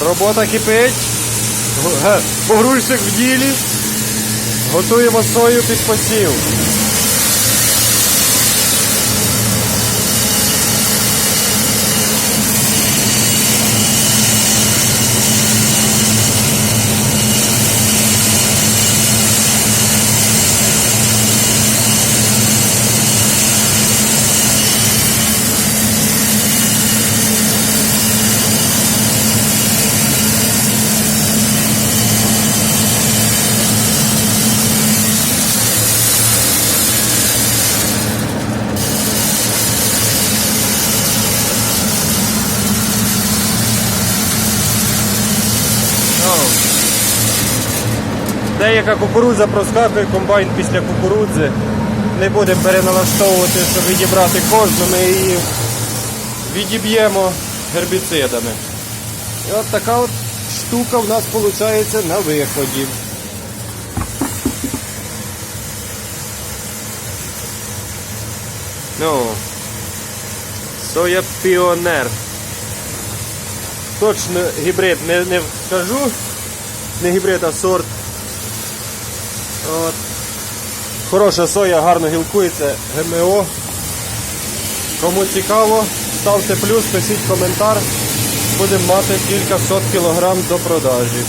Робота кипить. Ге, в ділі. Готуємо сою під посів. Ну, Деяка кукурудза проскакує комбайн після кукурудзи. Не будемо переналаштовувати, щоб відібрати кожну, ми її відіб'ємо гербіцидами. І от така от штука в нас виходить на виході. Ну, соя піонер. Точно гібрид не, не скажу. Не гібрид, а сорт. От. Хороша соя, гарно гілкується, ГМО. Кому цікаво, ставте плюс, пишіть коментар. Будемо мати кілька сот кілограм до продажі.